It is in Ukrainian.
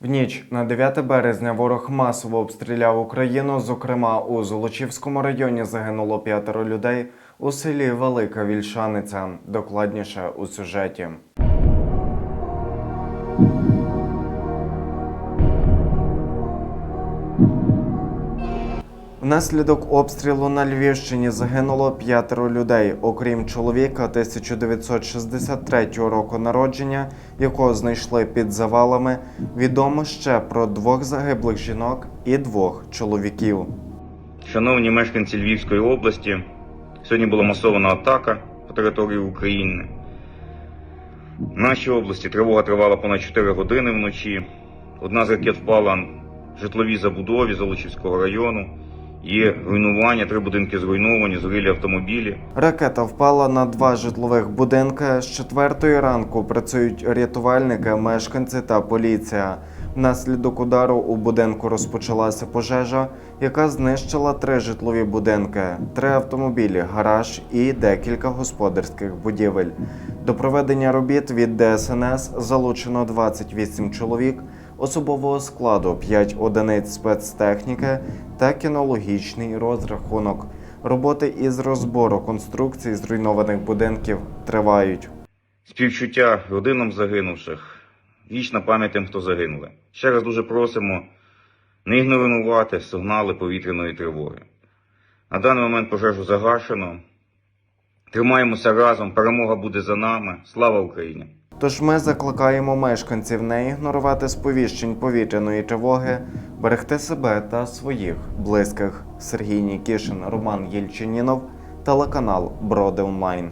В ніч на 9 березня ворог масово обстріляв Україну. Зокрема, у Золочівському районі загинуло п'ятеро людей у селі Велика Вільшаниця. Докладніше у сюжеті. Внаслідок обстрілу на Львівщині загинуло п'ятеро людей, окрім чоловіка 1963 року народження, якого знайшли під завалами. Відомо ще про двох загиблих жінок і двох чоловіків. Шановні мешканці Львівської області, сьогодні була масована атака по території України. В нашій області тривога тривала понад 4 години вночі. Одна з ракет впала в житловій забудові Золочівського району. Є руйнування, три будинки зруйновані, згорілі автомобілі. Ракета впала на два житлових будинки. З четвертої ранку працюють рятувальники, мешканці та поліція. Внаслідок удару у будинку розпочалася пожежа, яка знищила три житлові будинки, три автомобілі, гараж і декілька господарських будівель. До проведення робіт від ДСНС залучено 28 чоловік, особового складу, 5 одиниць спецтехніки та кінологічний розрахунок. Роботи із розбору конструкцій зруйнованих будинків тривають. Співчуття родинам загинувших, вічна пам'ять тим, хто загинули. Ще раз дуже просимо не ігнорувати сигнали повітряної тривоги. На даний момент пожежу загашено. Тримаємося разом, перемога буде за нами. Слава Україні! Тож ми закликаємо мешканців не ігнорувати сповіщень повітряної тривоги, берегти себе та своїх близьких. Сергій Нікішин, Роман Єльчинінов, телеканал Броди Онлайн.